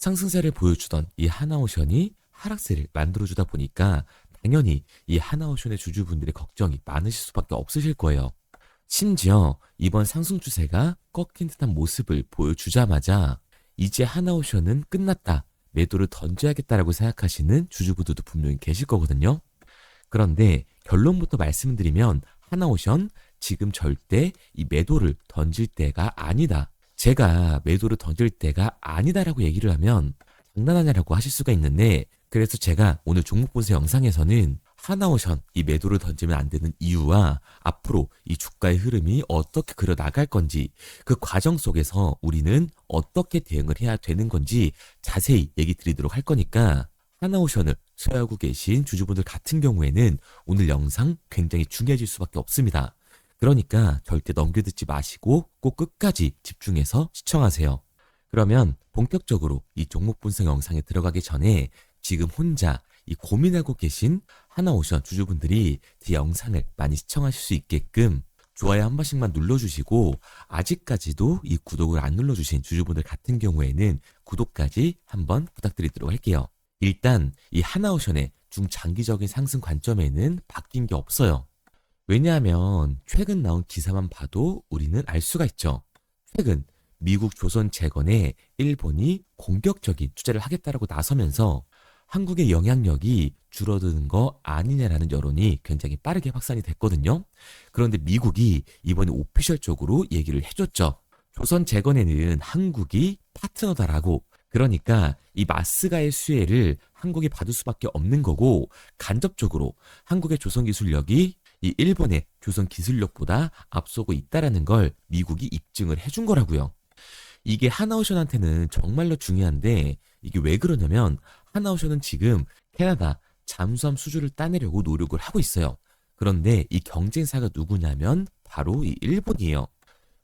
상승세를 보여주던 이 하나오션이 하락세를 만들어주다 보니까 당연히 이 하나오션의 주주분들의 걱정이 많으실 수밖에 없으실 거예요. 심지어 이번 상승 추세가 꺾인 듯한 모습을 보여주자마자 이제 하나오션은 끝났다. 매도를 던져야겠다라고 생각하시는 주주분들도 분명히 계실 거거든요. 그런데 결론부터 말씀드리면 하나오션 지금 절대 이 매도를 던질 때가 아니다. 제가 매도를 던질 때가 아니다라고 얘기를 하면 장난하냐라고 하실 수가 있는데 그래서 제가 오늘 종목 분석 영상에서는 하나오션 이 매도를 던지면 안 되는 이유와 앞으로 이 주가의 흐름이 어떻게 그려 나갈 건지 그 과정 속에서 우리는 어떻게 대응을 해야 되는 건지 자세히 얘기 드리도록 할 거니까 하나오션을 소유하고 계신 주주분들 같은 경우에는 오늘 영상 굉장히 중요해질 수밖에 없습니다. 그러니까 절대 넘겨듣지 마시고 꼭 끝까지 집중해서 시청하세요. 그러면 본격적으로 이 종목 분석 영상에 들어가기 전에 지금 혼자 이 고민하고 계신 하나오션 주주분들이 제 영상을 많이 시청하실 수 있게끔 좋아요 한 번씩만 눌러주시고 아직까지도 이 구독을 안 눌러주신 주주분들 같은 경우에는 구독까지 한번 부탁드리도록 할게요. 일단 이 하나오션의 중장기적인 상승 관점에는 바뀐 게 없어요. 왜냐하면 최근 나온 기사만 봐도 우리는 알 수가 있죠. 최근 미국 조선 재건에 일본이 공격적인 투자를 하겠다라고 나서면서 한국의 영향력이 줄어드는 거 아니냐라는 여론이 굉장히 빠르게 확산이 됐거든요. 그런데 미국이 이번에 오피셜적으로 얘기를 해줬죠. 조선 재건에는 한국이 파트너다라고. 그러니까 이 마스가의 수혜를 한국이 받을 수밖에 없는 거고 간접적으로 한국의 조선 기술력이 이 일본의 조선 기술력보다 앞서고 있다라는 걸 미국이 입증을 해준 거라고요. 이게 하나오션한테는 정말로 중요한데 이게 왜 그러냐면 하나오션은 지금 캐나다 잠수함 수주를 따내려고 노력을 하고 있어요. 그런데 이 경쟁사가 누구냐면 바로 이 일본이에요.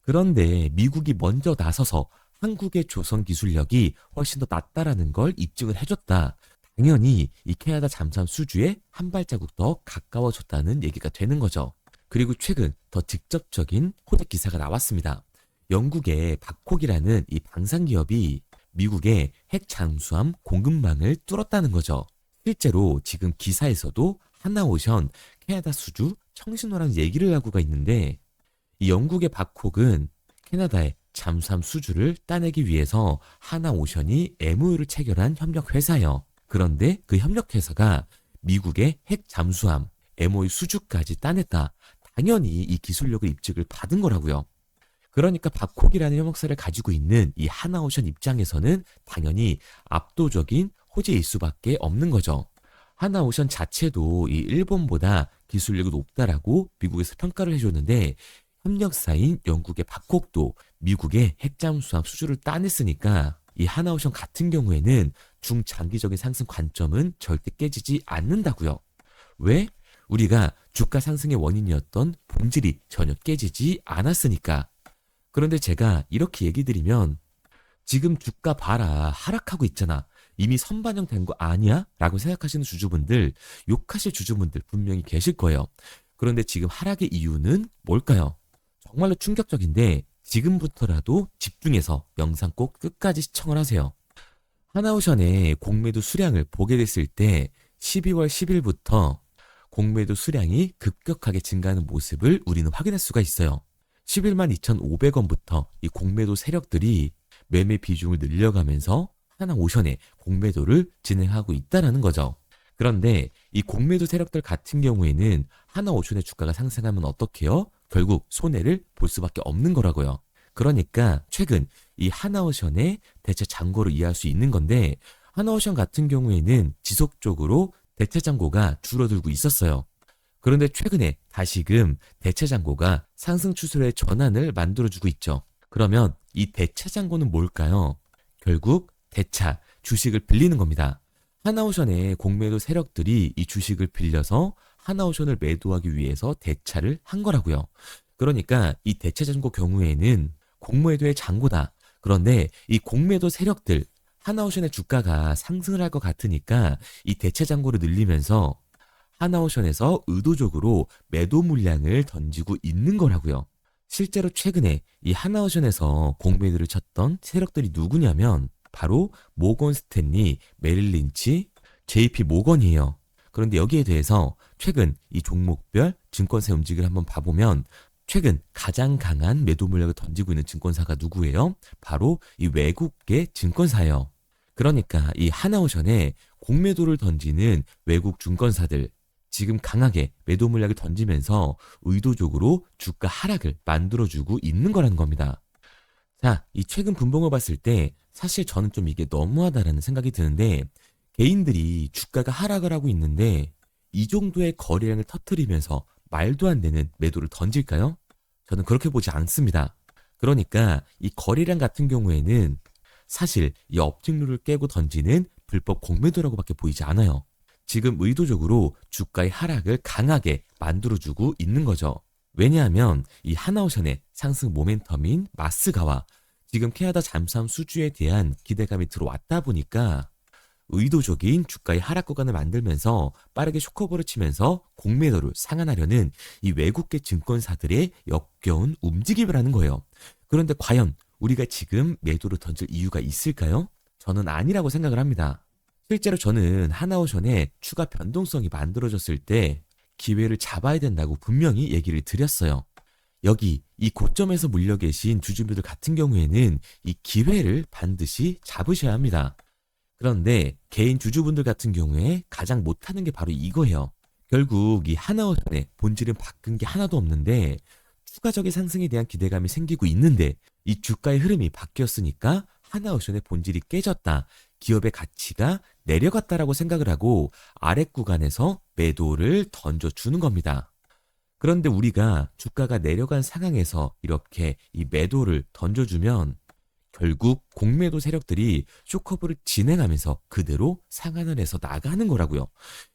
그런데 미국이 먼저 나서서 한국의 조선 기술력이 훨씬 더 낫다라는 걸 입증을 해줬다. 당연히 이 캐나다 잠수함 수주에 한 발자국 더 가까워졌다는 얘기가 되는 거죠. 그리고 최근 더 직접적인 호재 기사가 나왔습니다. 영국의 박콕이라는 이 방산 기업이 미국의 핵 잠수함 공급망을 뚫었다는 거죠. 실제로 지금 기사에서도 하나오션 캐나다 수주 청신호라는 얘기를 하고가 있는데 이 영국의 박콕은 캐나다의 잠수함 수주를 따내기 위해서 하나오션이 MOU를 체결한 협력 회사예요. 그런데 그 협력 회사가 미국의 핵 잠수함 MOU 수주까지 따냈다. 당연히 이 기술력을 입증을 받은 거라고요. 그러니까 박콕이라는 협력사를 가지고 있는 이 하나오션 입장에서는 당연히 압도적인 호재일 수밖에 없는 거죠. 하나오션 자체도 이 일본보다 기술력이 높다라고 미국에서 평가를 해줬는데 협력사인 영국의 박콕도 미국의 핵잠수함 수주를 따냈으니까 이 하나오션 같은 경우에는 중장기적인 상승 관점은 절대 깨지지 않는다고요. 왜? 우리가 주가 상승의 원인이었던 본질이 전혀 깨지지 않았으니까. 그런데 제가 이렇게 얘기 드리면 지금 주가 봐라 하락하고 있잖아. 이미 선반영 된 거 아니야? 라고 생각하시는 주주분들, 욕하실 주주분들 분명히 계실 거예요. 그런데 지금 하락의 이유는 뭘까요? 정말로 충격적인데 지금부터라도 집중해서 영상 꼭 끝까지 시청을 하세요. 하나오션의 공매도 수량을 보게 됐을 때 12월 10일부터 공매도 수량이 급격하게 증가하는 모습을 우리는 확인할 수가 있어요. 11만 2,500원부터 이 공매도 세력들이 매매 비중을 늘려가면서 하나오션의 공매도를 진행하고 있다라는 거죠. 그런데 이 공매도 세력들 같은 경우에는 하나오션의 주가가 상승하면 어떻게요? 결국 손해를 볼 수밖에 없는 거라고요. 그러니까 최근 이 하나오션의 대체 잔고를 이해할 수 있는 건데 하나오션 같은 경우에는 지속적으로 대체 잔고가 줄어들고 있었어요. 그런데 최근에 다시금 대체 잔고가 상승 추세의 전환을 만들어주고 있죠. 그러면 이 대체 잔고는 뭘까요? 결국 대차, 주식을 빌리는 겁니다. 하나오션의 공매도 세력들이 이 주식을 빌려서 하나오션을 매도하기 위해서 대차를 한 거라고요. 그러니까 이 대체 잔고 경우에는 공매도의 잔고다. 그런데 이 공매도 세력들 하나오션의 주가가 상승을 할 것 같으니까 이 대체 잔고를 늘리면서 하나오션에서 의도적으로 매도 물량을 던지고 있는 거라고요. 실제로 최근에 이 하나오션에서 공매도를 쳤던 세력들이 누구냐면 바로 모건 스탠리, 메릴 린치, JP 모건이에요. 그런데 여기에 대해서 최근 이 종목별 증권사 움직임을 한번 봐보면 최근 가장 강한 매도 물량을 던지고 있는 증권사가 누구예요? 바로 이 외국계 증권사예요. 그러니까 이 하나오션에 공매도를 던지는 외국 증권사들 지금 강하게 매도 물량을 던지면서 의도적으로 주가 하락을 만들어주고 있는 거라는 겁니다. 자, 이 최근 분봉을 봤을 때 사실 저는 좀 이게 너무하다라는 생각이 드는데 개인들이 주가가 하락을 하고 있는데 이 정도의 거래량을 터트리면서 말도 안 되는 매도를 던질까요? 저는 그렇게 보지 않습니다. 그러니까 이 거래량 같은 경우에는 사실 이 업직률을 깨고 던지는 불법 공매도라고밖에 보이지 않아요. 지금 의도적으로 주가의 하락을 강하게 만들어주고 있는 거죠. 왜냐하면 이 하나오션의 상승 모멘텀인 마스가와 지금 캐나다 잠수함 수주에 대한 기대감이 들어왔다 보니까 의도적인 주가의 하락 구간을 만들면서 빠르게 쇼커버를 치면서 공매도를 상한하려는 이 외국계 증권사들의 역겨운 움직임을 하는 거예요. 그런데 과연 우리가 지금 매도를 던질 이유가 있을까요? 저는 아니라고 생각을 합니다. 실제로 저는 하나오션의 추가 변동성이 만들어졌을 때 기회를 잡아야 된다고 분명히 얘기를 드렸어요. 여기 이 고점에서 물려 계신 주주분들 같은 경우에는 이 기회를 반드시 잡으셔야 합니다. 그런데 개인 주주분들 같은 경우에 가장 못하는 게 바로 이거예요. 결국 이 하나오션의 본질은 바뀐 게 하나도 없는데 추가적인 상승에 대한 기대감이 생기고 있는데 이 주가의 흐름이 바뀌었으니까 하나오션의 본질이 깨졌다. 기업의 가치가 내려갔다라고 생각을 하고 아랫 구간에서 매도를 던져주는 겁니다. 그런데 우리가 주가가 내려간 상황에서 이렇게 이 매도를 던져주면 결국 공매도 세력들이 쇼커브를 진행하면서 그대로 상한을 해서 나가는 거라고요.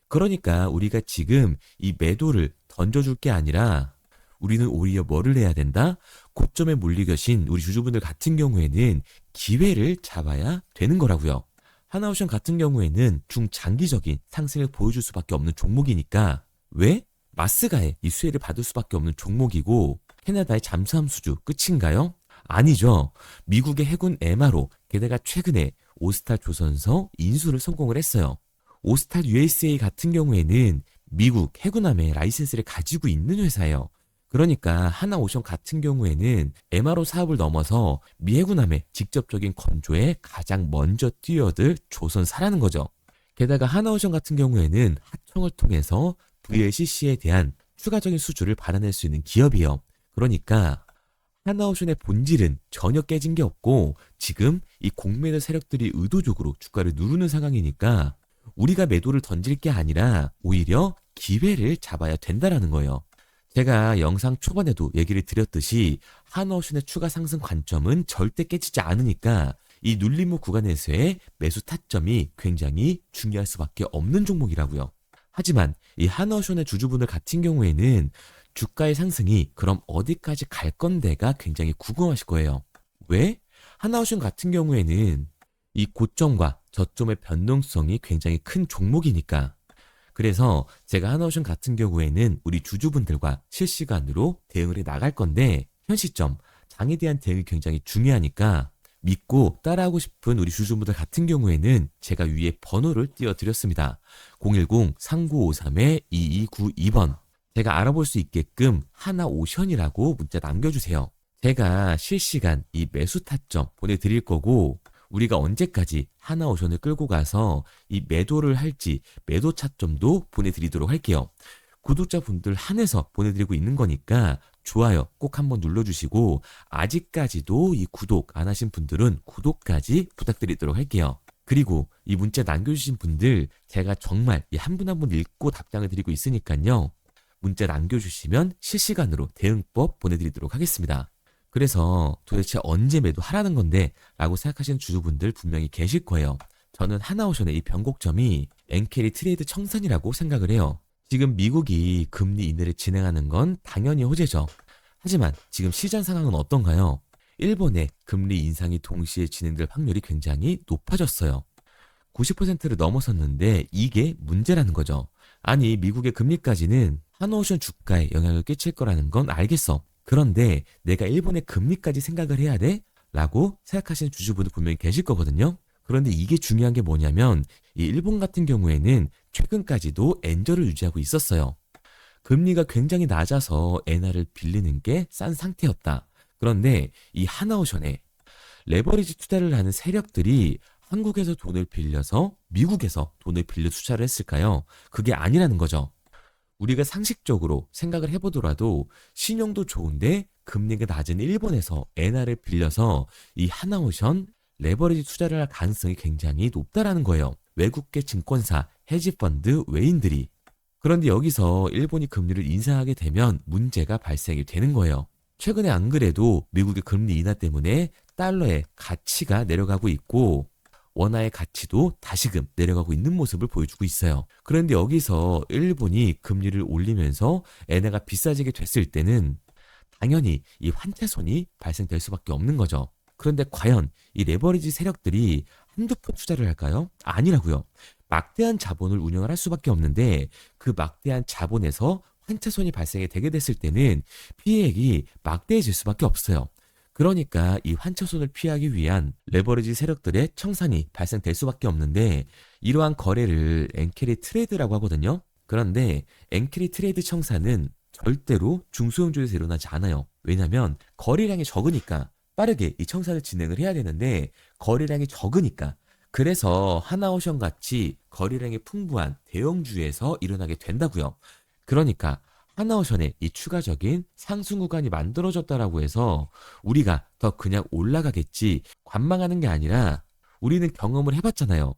그러니까 우리가 지금 이 매도를 던져줄 게 아니라 우리는 오히려 뭐를 해야 된다? 고점에 물리 계신 우리 주주분들 같은 경우에는 기회를 잡아야 되는 거라고요. 하나오션 같은 경우에는 중장기적인 상승을 보여줄 수밖에 없는 종목이니까 왜? 마스가의 이 수혜를 받을 수밖에 없는 종목이고 캐나다의 잠수함 수주 끝인가요? 아니죠. 미국의 해군 에마로 게다가 최근에 오스탈 조선서 인수를 성공을 했어요. 오스탈 USA 같은 경우에는 미국 해군함의 라이센스를 가지고 있는 회사예요. 그러니까 하나오션 같은 경우에는 MRO 사업을 넘어서 미 해군함의 직접적인 건조에 가장 먼저 뛰어들 조선사라는 거죠. 게다가 하나오션 같은 경우에는 하청을 통해서 VLCC에 대한 추가적인 수주를 받아낼 수 있는 기업이에요. 그러니까 하나오션의 본질은 전혀 깨진 게 없고 지금 이 공매도 세력들이 의도적으로 주가를 누르는 상황이니까 우리가 매도를 던질 게 아니라 오히려 기회를 잡아야 된다라는 거예요. 제가 영상 초반에도 얘기를 드렸듯이 하나오션의 추가 상승 관점은 절대 깨지지 않으니까 이 눌림목 구간에서의 매수 타점이 굉장히 중요할 수밖에 없는 종목이라고요. 하지만 이 하나오션의 주주분들 같은 경우에는 주가의 상승이 그럼 어디까지 갈 건데가 굉장히 궁금하실 거예요. 왜? 하나오션 같은 경우에는 이 고점과 저점의 변동성이 굉장히 큰 종목이니까. 그래서 제가 하나오션 같은 경우에는 우리 주주분들과 실시간으로 대응을 해 나갈 건데 현 시점 장에 대한 대응이 굉장히 중요하니까 믿고 따라하고 싶은 우리 주주분들 같은 경우에는 제가 위에 번호를 띄워드렸습니다. 010-3953-2292번. 제가 알아볼 수 있게끔 하나 오션이라고 문자 남겨주세요. 제가 실시간 이 매수 타점 보내드릴 거고, 우리가 언제까지 하나 오션을 끌고 가서 이 매도를 할지 매도 차점도 보내드리도록 할게요. 구독자분들 한해서 보내드리고 있는 거니까 좋아요 꼭 한번 눌러주시고 아직까지도 이 구독 안 하신 분들은 구독까지 부탁드리도록 할게요. 그리고 이 문자 남겨주신 분들 제가 정말 한분 한 분 읽고 답장을 드리고 있으니까요. 문자 남겨주시면 실시간으로 대응법 보내드리도록 하겠습니다. 그래서 도대체 언제 매도하라는 건데 라고 생각하시는 주주분들 분명히 계실 거예요. 저는 하나오션의 이 변곡점이 엔캐리 트레이드 청산이라고 생각을 해요. 지금 미국이 금리 인하를 진행하는 건 당연히 호재죠. 하지만 지금 시장 상황은 어떤가요? 일본의 금리 인상이 동시에 진행될 확률이 굉장히 높아졌어요. 90%를 넘어섰는데 이게 문제라는 거죠. 아니 미국의 금리까지는 한오션 주가에 영향을 끼칠 거라는 건 알겠어. 그런데 내가 일본의 금리까지 생각을 해야 돼? 라고 생각하시는 주주분들 분명히 계실 거거든요. 그런데 이게 중요한 게 뭐냐면 이 일본 같은 경우에는 최근까지도 엔저를 유지하고 있었어요. 금리가 굉장히 낮아서 엔화를 빌리는 게 싼 상태였다. 그런데 이 하나오션에 레버리지 투자를 하는 세력들이 한국에서 돈을 빌려서 미국에서 돈을 빌려 투자를 했을까요? 그게 아니라는 거죠. 우리가 상식적으로 생각을 해보더라도 신용도 좋은데 금리가 낮은 일본에서 엔화를 빌려서 이 하나오션 레버리지 투자를 할 가능성이 굉장히 높다라는 거예요. 외국계 증권사, 헤지펀드, 외인들이. 그런데 여기서 일본이 금리를 인상하게 되면 문제가 발생이 되는 거예요. 최근에 안 그래도 미국의 금리 인하 때문에 달러의 가치가 내려가고 있고 원화의 가치도 다시금 내려가고 있는 모습을 보여주고 있어요. 그런데 여기서 일본이 금리를 올리면서 엔화가 비싸지게 됐을 때는 당연히 이 환태손이 발생될 수밖에 없는 거죠. 그런데 과연 이 레버리지 세력들이 한두 푼 투자를 할까요? 아니라고요. 막대한 자본을 운영을 할 수밖에 없는데 그 막대한 자본에서 환차손이 발생이 되게 됐을 때는 피해액이 막대해질 수밖에 없어요. 그러니까 이 환차손을 피하기 위한 레버리지 세력들의 청산이 발생될 수밖에 없는데 이러한 거래를 엔캐리 트레이드라고 하거든요. 그런데 엔캐리 트레이드 청산은 절대로 중소형주에서 일어나지 않아요. 왜냐하면 거래량이 적으니까 빠르게 이 청산을 진행을 해야 되는데 거래량이 적으니까 그래서 하나오션 같이 거래량이 풍부한 대형주에서 일어나게 된다고요. 그러니까 하나오션의 이 추가적인 상승 구간이 만들어졌다라고 해서 우리가 더 그냥 올라가겠지 관망하는 게 아니라 우리는 경험을 해봤잖아요.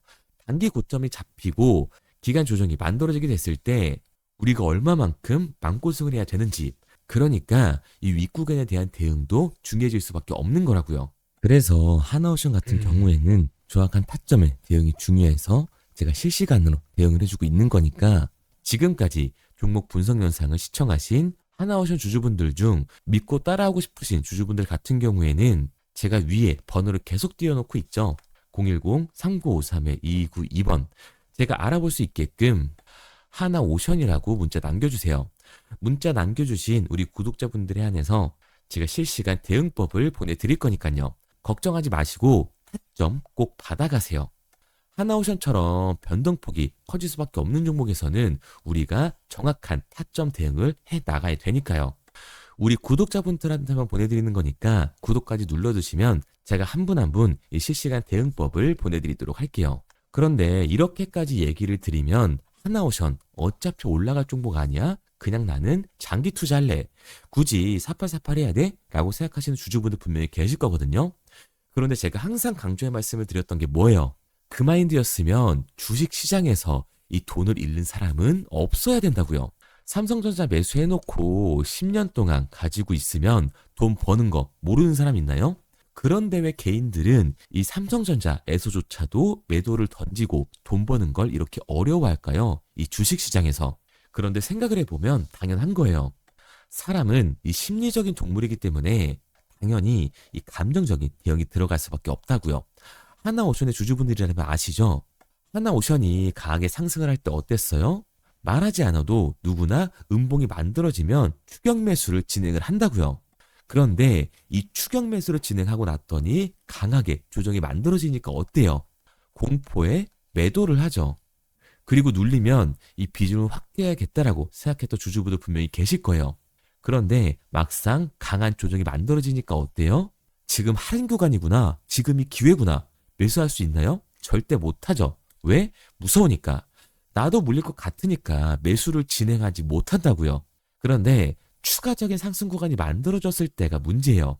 단기 고점이 잡히고 기간 조정이 만들어지게 됐을 때 우리가 얼마만큼 망고승을 해야 되는지 그러니까 이 윗구간에 대한 대응도 중요해질 수밖에 없는 거라고요. 그래서 하나오션 같은 경우에는 정확한 타점의 대응이 중요해서 제가 실시간으로 대응을 해주고 있는 거니까 지금까지 종목 분석 영상을 시청하신 하나오션 주주분들 중 믿고 따라하고 싶으신 주주분들 같은 경우에는 제가 위에 번호를 계속 띄워놓고 있죠. 010-3953-2292번. 제가 알아볼 수 있게끔 하나오션이라고 문자 남겨주세요. 문자 남겨주신 우리 구독자분들에 한해서 제가 실시간 대응법을 보내드릴 거니까요. 걱정하지 마시고 타점 꼭 받아가세요. 하나오션처럼 변동폭이 커질 수밖에 없는 종목에서는 우리가 정확한 타점 대응을 해 나가야 되니까요. 우리 구독자분들한테만 보내드리는 거니까 구독까지 눌러주시면 제가 한 분 한분이 실시간 대응법을 보내드리도록 할게요. 그런데 이렇게까지 얘기를 드리면 하나오션 어차피 올라갈 종목 아니야? 그냥 나는 장기 투자할래. 굳이 사팔사팔 해야 돼? 라고 생각하시는 주주분들 분명히 계실 거거든요. 그런데 제가 항상 강조의 말씀을 드렸던 게 뭐예요? 그 마인드였으면 주식 시장에서 이 돈을 잃는 사람은 없어야 된다고요. 삼성전자 매수해놓고 10년 동안 가지고 있으면 돈 버는 거 모르는 사람 있나요? 그런데 왜 개인들은 이 삼성전자에서조차도 매도를 던지고 돈 버는 걸 이렇게 어려워할까요? 이 주식 시장에서. 그런데 생각을 해보면 당연한 거예요. 사람은 이 심리적인 동물이기 때문에 당연히 이 감정적인 대응이 들어갈 수밖에 없다고요. 하나오션의 주주분들이라면 아시죠? 하나오션이 강하게 상승을 할 때 어땠어요? 말하지 않아도 누구나 음봉이 만들어지면 추격 매수를 진행을 한다고요. 그런데 이 추격 매수를 진행하고 났더니 강하게 조정이 만들어지니까 어때요? 공포에 매도를 하죠. 그리고 눌리면 이 비중을 확대해야겠다라고 생각했던 주주분들 분명히 계실 거예요. 그런데 막상 강한 조정이 만들어지니까 어때요? 지금 할인 구간이구나. 지금이 기회구나. 매수할 수 있나요? 절대 못하죠. 왜? 무서우니까. 나도 물릴 것 같으니까 매수를 진행하지 못한다고요. 그런데 추가적인 상승 구간이 만들어졌을 때가 문제예요.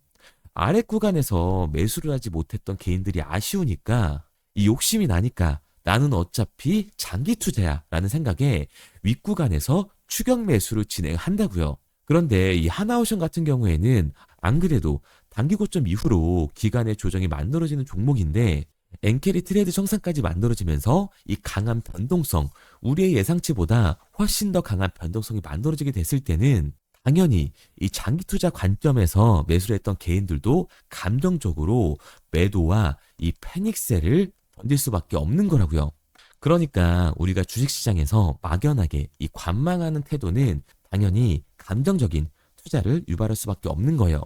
아래 구간에서 매수를 하지 못했던 개인들이 아쉬우니까 이 욕심이 나니까 나는 어차피 장기 투자야 라는 생각에 윗구간에서 추격 매수를 진행한다고요. 그런데 이 하나오션 같은 경우에는 안 그래도 단기 고점 이후로 기간의 조정이 만들어지는 종목인데 엔캐리 트레이드 정상까지 만들어지면서 이 강한 변동성, 우리의 예상치보다 훨씬 더 강한 변동성이 만들어지게 됐을 때는 당연히 이 장기 투자 관점에서 매수를 했던 개인들도 감정적으로 매도와 이 패닉셀을 던질 수밖에 없는 거라고요. 그러니까 우리가 주식시장에서 막연하게 이 관망하는 태도는 당연히 감정적인 투자를 유발할 수밖에 없는 거예요.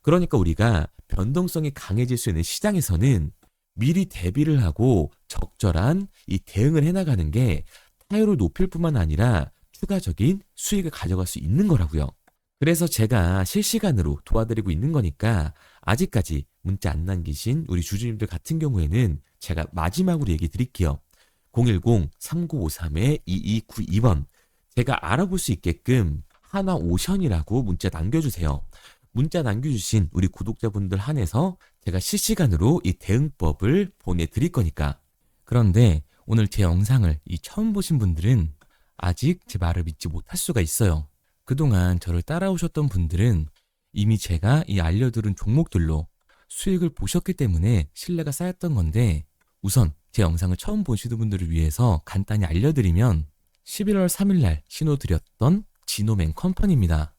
그러니까 우리가 변동성이 강해질 수 있는 시장에서는 미리 대비를 하고 적절한 이 대응을 해나가는 게 타율을 높일 뿐만 아니라 추가적인 수익을 가져갈 수 있는 거라고요. 그래서 제가 실시간으로 도와드리고 있는 거니까 아직까지 문자 안 남기신 우리 주주님들 같은 경우에는 제가 마지막으로 얘기 드릴게요. 010-3953-2292번. 제가 알아볼 수 있게끔 하나 오션이라고 문자 남겨주세요. 문자 남겨주신 우리 구독자분들 한해서 제가 실시간으로 이 대응법을 보내드릴 거니까. 그런데 오늘 제 영상을 이 처음 보신 분들은 아직 제 말을 믿지 못할 수가 있어요. 그동안 저를 따라오셨던 분들은 이미 제가 이 알려드린 종목들로 수익을 보셨기 때문에 신뢰가 쌓였던 건데 우선 제 영상을 처음 보시는 분들을 위해서 간단히 알려드리면 11월 3일날 신호드렸던 지노맨 컴퍼니입니다.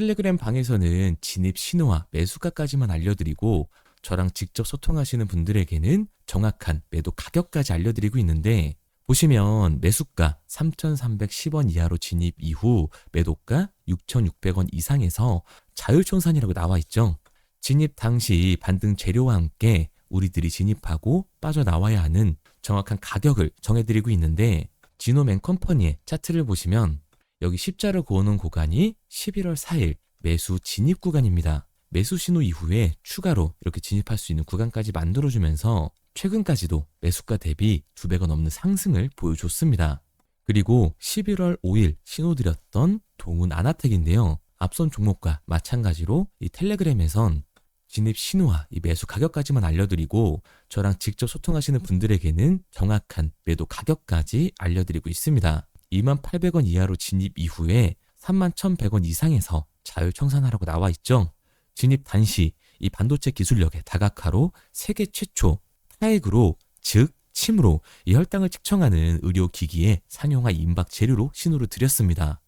텔레그램 방에서는 진입 신호와 매수가까지만 알려드리고 저랑 직접 소통하시는 분들에게는 정확한 매도 가격까지 알려드리고 있는데 보시면 매수가 3,310원 이하로 진입 이후 매도가 6,600원 이상에서 자율청산이라고 나와 있죠. 진입 당시 반등 재료와 함께 우리들이 진입하고 빠져나와야 하는 정확한 가격을 정해드리고 있는데 지노맨 컴퍼니의 차트를 보시면 여기 십자를 그어놓은 구간이 11월 4일 매수 진입 구간입니다. 매수 신호 이후에 추가로 이렇게 진입할 수 있는 구간까지 만들어주면서 최근까지도 매수가 대비 두 배가 넘는 상승을 보여줬습니다. 그리고 11월 5일 신호드렸던 동훈 아나텍인데요. 앞선 종목과 마찬가지로 이 텔레그램에선 진입 신호와 이 매수 가격까지만 알려드리고 저랑 직접 소통하시는 분들에게는 정확한 매도 가격까지 알려드리고 있습니다. 2800원 이하로 진입 이후에 31,100원 이상에서 자율청산하라고 나와 있죠. 진입 단시 이 반도체 기술력의 다각화로 세계 최초 타액으로 즉 침으로 이 혈당을 측정하는 의료 기기에 상용화 임박 재료로 신호를 드렸습니다.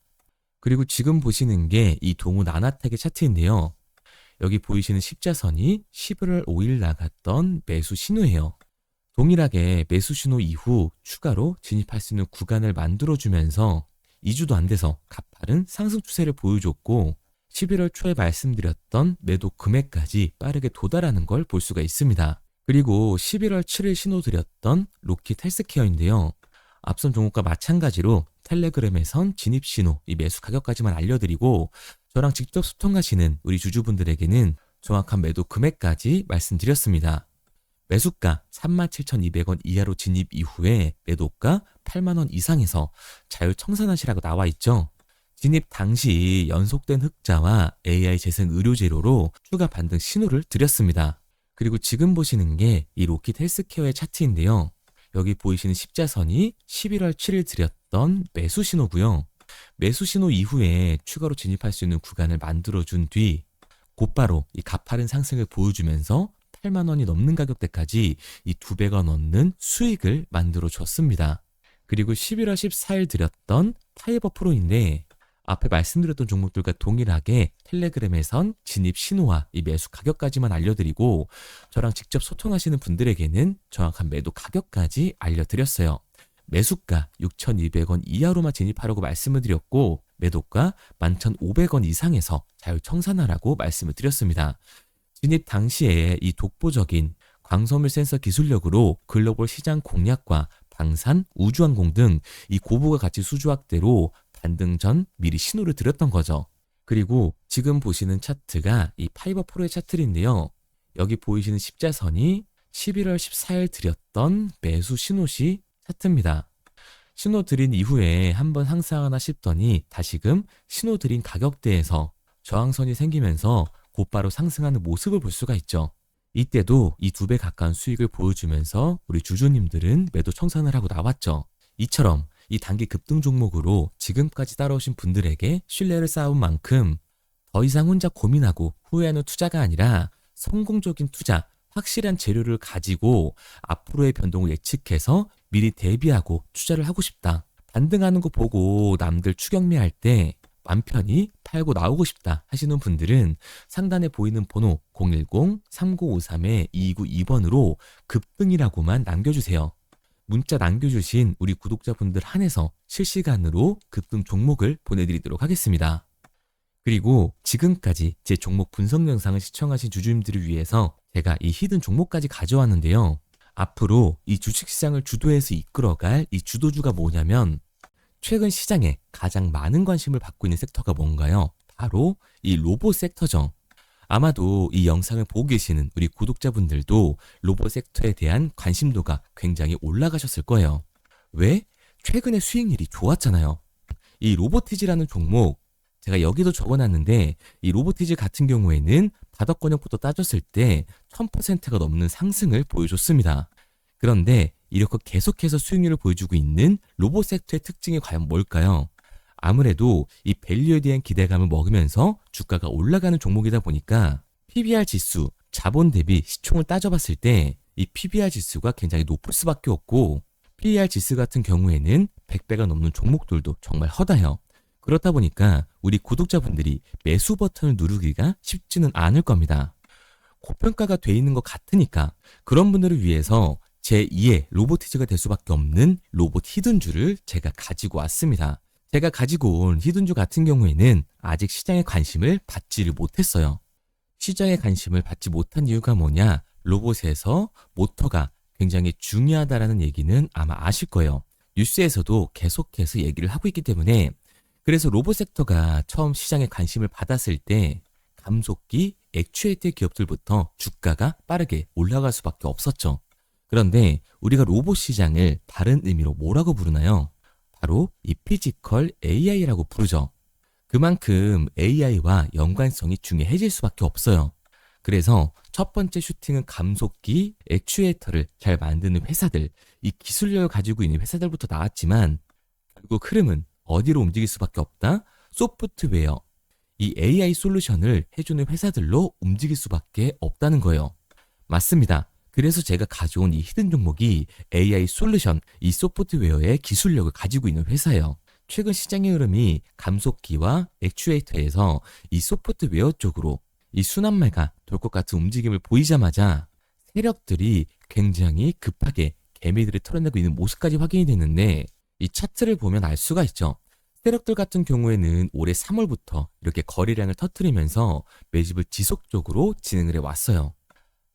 그리고 지금 보시는 게 이 동우 나나텍의 차트인데요. 여기 보이시는 십자선이 11월 5일 나갔던 매수 신호예요. 동일하게 매수 신호 이후 추가로 진입할 수 있는 구간을 만들어주면서 2주도 안 돼서 가파른 상승 추세를 보여줬고 11월 초에 말씀드렸던 매도 금액까지 빠르게 도달하는 걸 볼 수가 있습니다. 그리고 11월 7일 신호드렸던 로킷 헬스케어인데요. 앞선 종목과 마찬가지로 텔레그램에선 진입 신호, 이 매수 가격까지만 알려드리고 저랑 직접 소통하시는 우리 주주분들에게는 정확한 매도 금액까지 말씀드렸습니다. 매수가 37,200원 이하로 진입 이후에 매도가 8만원 이상에서 자율 청산하시라고 나와 있죠. 진입 당시 연속된 흑자와 AI 재생 의료 재료로 추가 반등 신호를 드렸습니다. 그리고 지금 보시는 게 이 로킷 헬스케어의 차트인데요. 여기 보이시는 십자선이 11월 7일 드렸던 매수 신호고요. 매수 신호 이후에 추가로 진입할 수 있는 구간을 만들어준 뒤 곧바로 이 가파른 상승을 보여주면서 8만 원이 넘는 가격대까지 이 두 배가 넘는 수익을 만들어 줬습니다. 그리고 11월 14일 드렸던 파이버 프로인데 앞에 말씀드렸던 종목들과 동일하게 텔레그램에선 진입 신호와 이 매수 가격까지만 알려드리고 저랑 직접 소통하시는 분들에게는 정확한 매도 가격까지 알려드렸어요. 매수가 6,200원 이하로만 진입하라고 말씀을 드렸고 매도가 11,500원 이상에서 자율 청산하라고 말씀을 드렸습니다. 진입 당시에 이 독보적인 광섬유 센서 기술력으로 글로벌 시장 공략과 방산, 우주항공 등 이 고부가 가치 수주 확대로 반등 전 미리 신호를 드렸던 거죠. 그리고 지금 보시는 차트가 이 파이버 프로의 차트인데요. 여기 보이시는 십자선이 11월 14일 드렸던 매수 신호 시 차트입니다. 신호 드린 이후에 한번 상승하나 싶더니 다시금 신호 드린 가격대에서 저항선이 생기면서 곧바로 상승하는 모습을 볼 수가 있죠. 이때도 이 두 배 가까운 수익을 보여주면서 우리 주주님들은 매도 청산을 하고 나왔죠. 이처럼 이 단기 급등 종목으로 지금까지 따라오신 분들에게 신뢰를 쌓은 만큼 더 이상 혼자 고민하고 후회하는 투자가 아니라 성공적인 투자, 확실한 재료를 가지고 앞으로의 변동을 예측해서 미리 대비하고 투자를 하고 싶다. 반등하는 거 보고 남들 추격매할 때 맘 편히 팔고 나오고 싶다 하시는 분들은 상단에 보이는 번호 010-3953-2292번으로 급등이라고만 남겨주세요. 문자 남겨주신 우리 구독자분들 한해서 실시간으로 급등 종목을 보내드리도록 하겠습니다. 그리고 지금까지 제 종목 분석 영상을 시청하신 주주님들을 위해서 제가 이 히든 종목까지 가져왔는데요. 앞으로 이 주식시장을 주도해서 이끌어갈 이 주도주가 뭐냐면 최근 시장에 가장 많은 관심을 받고 있는 섹터가 뭔가요? 바로 이 로봇 섹터죠. 아마도 이 영상을 보고 계시는 우리 구독자분들도 로봇 섹터에 대한 관심도가 굉장히 올라가셨을 거예요. 왜? 최근에 수익률이 좋았잖아요. 이 로보티즈라는 종목 제가 여기도 적어놨는데 이 로보티즈 같은 경우에는 바닥권역부터 따졌을 때 1000%가 넘는 상승을 보여줬습니다. 그런데 이렇게 계속해서 수익률을 보여주고 있는 로봇 섹터의 특징이 과연 뭘까요? 아무래도 이 밸류에 대한 기대감을 먹으면서 주가가 올라가는 종목이다 보니까 PBR 지수, 자본 대비 시총을 따져봤을 때 이 PBR 지수가 굉장히 높을 수밖에 없고 PER 지수 같은 경우에는 100배가 넘는 종목들도 정말 허다해요. 그렇다 보니까 우리 구독자분들이 매수 버튼을 누르기가 쉽지는 않을 겁니다. 고평가가 돼 있는 것 같으니까 그런 분들을 위해서 제2의 로보티즈가 될 수밖에 없는 로봇 히든주를 제가 가지고 왔습니다. 제가 가지고 온 히든주 같은 경우에는 아직 시장의 관심을 받지를 못했어요. 시장의 관심을 받지 못한 이유가 뭐냐? 로봇에서 모터가 굉장히 중요하다라는 얘기는 아마 아실 거예요. 뉴스에서도 계속해서 얘기를 하고 있기 때문에 그래서 로봇 섹터가 처음 시장에 관심을 받았을 때 감속기, 액추에이터 기업들부터 주가가 빠르게 올라갈 수밖에 없었죠. 그런데 우리가 로봇 시장을 다른 의미로 뭐라고 부르나요? 바로 이 피지컬 AI라고 부르죠. 그만큼 AI와 연관성이 중요해질 수밖에 없어요. 그래서 첫 번째 슈팅은 감속기, 액추에이터를 잘 만드는 회사들, 이 기술력을 가지고 있는 회사들부터 나왔지만 결국 흐름은 어디로 움직일 수밖에 없다? 소프트웨어, 이 AI 솔루션을 해주는 회사들로 움직일 수밖에 없다는 거예요. 맞습니다. 그래서 제가 가져온 이 히든 종목이 AI 솔루션, 이 소프트웨어의 기술력을 가지고 있는 회사예요. 최근 시장의 흐름이 감속기와 액추에이터에서 이 소프트웨어 쪽으로 이 순환매가 돌 것 같은 움직임을 보이자마자 세력들이 굉장히 급하게 개미들을 털어내고 있는 모습까지 확인이 됐는데 이 차트를 보면 알 수가 있죠. 세력들 같은 경우에는 올해 3월부터 이렇게 거래량을 터트리면서 매집을 지속적으로 진행을 해왔어요.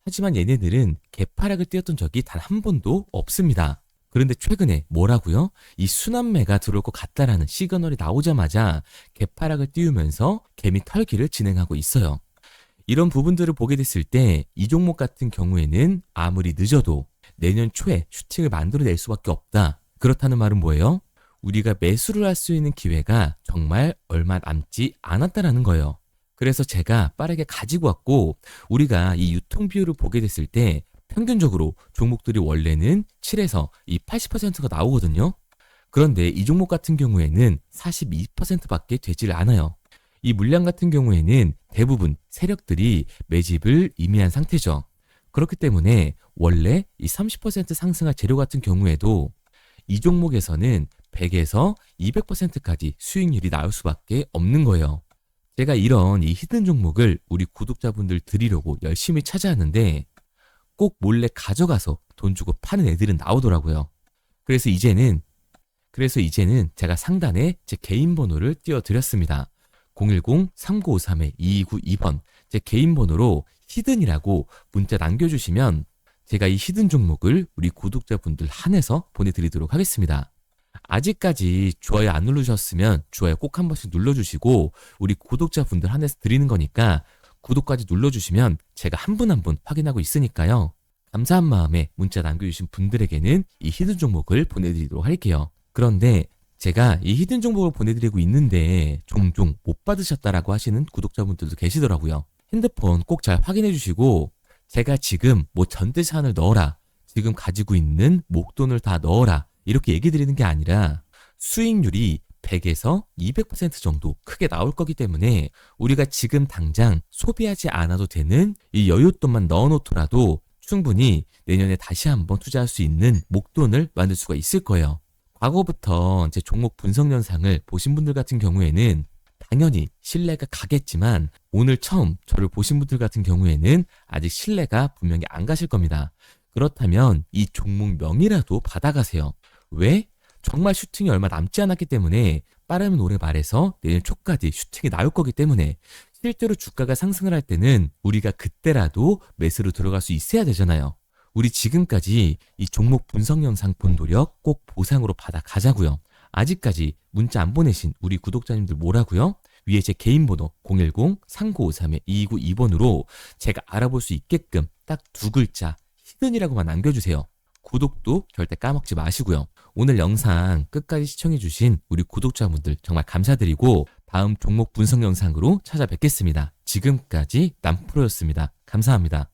하지만 얘네들은 개파락을 띄었던 적이 단 한 번도 없습니다. 그런데 최근에 뭐라고요? 이 순환매가 들어올 것 같다라는 시그널이 나오자마자 개파락을 띄우면서 개미 털기를 진행하고 있어요. 이런 부분들을 보게 됐을 때 이 종목 같은 경우에는 아무리 늦어도 내년 초에 슈팅을 만들어낼 수밖에 없다. 그렇다는 말은 뭐예요? 우리가 매수를 할 수 있는 기회가 정말 얼마 남지 않았다라는 거예요. 그래서 제가 빠르게 가지고 왔고 우리가 이 유통 비율을 보게 됐을 때 평균적으로 종목들이 원래는 7에서 이 80%가 나오거든요. 그런데 이 종목 같은 경우에는 42%밖에 되질 않아요. 이 물량 같은 경우에는 대부분 세력들이 매집을 이미 한 상태죠. 그렇기 때문에 원래 이 30% 상승할 재료 같은 경우에도 이 종목에서는 100에서 200%까지 수익률이 나올 수밖에 없는 거예요. 제가 이런 이 히든 종목을 우리 구독자분들 드리려고 열심히 찾아왔는데 꼭 몰래 가져가서 돈 주고 파는 애들은 나오더라고요. 그래서 이제는 그래서 이제는 제가 상단에 제 개인 번호를 띄워드렸습니다. 010-3953-2292번 제 개인 번호로 히든이라고 문자 남겨주시면 제가 이 히든 종목을 우리 구독자분들 한해서 보내드리도록 하겠습니다. 아직까지 좋아요 안 누르셨으면 좋아요 꼭 한 번씩 눌러주시고 우리 구독자분들 한해서 드리는 거니까 구독까지 눌러주시면 제가 한 분 한 분 확인하고 있으니까요. 감사한 마음에 문자 남겨주신 분들에게는 이 히든 종목을 보내드리도록 할게요. 그런데 제가 이 히든 정보를 보내드리고 있는데 종종 못 받으셨다라고 하시는 구독자분들도 계시더라고요. 핸드폰 꼭 잘 확인해 주시고 제가 지금 뭐 전대산을 넣어라. 지금 가지고 있는 목돈을 다 넣어라. 이렇게 얘기 드리는 게 아니라 수익률이 100에서 200% 정도 크게 나올 거기 때문에 우리가 지금 당장 소비하지 않아도 되는 이 여윳돈만 넣어놓더라도 충분히 내년에 다시 한번 투자할 수 있는 목돈을 만들 수가 있을 거예요. 과거부터 제 종목 분석 영상을 보신 분들 같은 경우에는 당연히 신뢰가 가겠지만 오늘 처음 저를 보신 분들 같은 경우에는 아직 신뢰가 분명히 안 가실 겁니다. 그렇다면 이 종목 명이라도 받아가세요. 왜? 정말 슈팅이 얼마 남지 않았기 때문에 빠르면 올해 말에서 내년 초까지 슈팅이 나올 거기 때문에 실제로 주가가 상승을 할 때는 우리가 그때라도 매수로 들어갈 수 있어야 되잖아요. 우리 지금까지 이 종목 분석 영상 본 노력 꼭 보상으로 받아 가자고요. 아직까지 문자 안 보내신 우리 구독자님들 뭐라고요? 위에 제 개인 번호 010-3953-2292번으로 제가 알아볼 수 있게끔 딱 두 글자 히든이라고만 남겨주세요. 구독도 절대 까먹지 마시고요. 오늘 영상 끝까지 시청해주신 우리 구독자분들 정말 감사드리고 다음 종목 분석 영상으로 찾아뵙겠습니다. 지금까지 남프로였습니다. 감사합니다.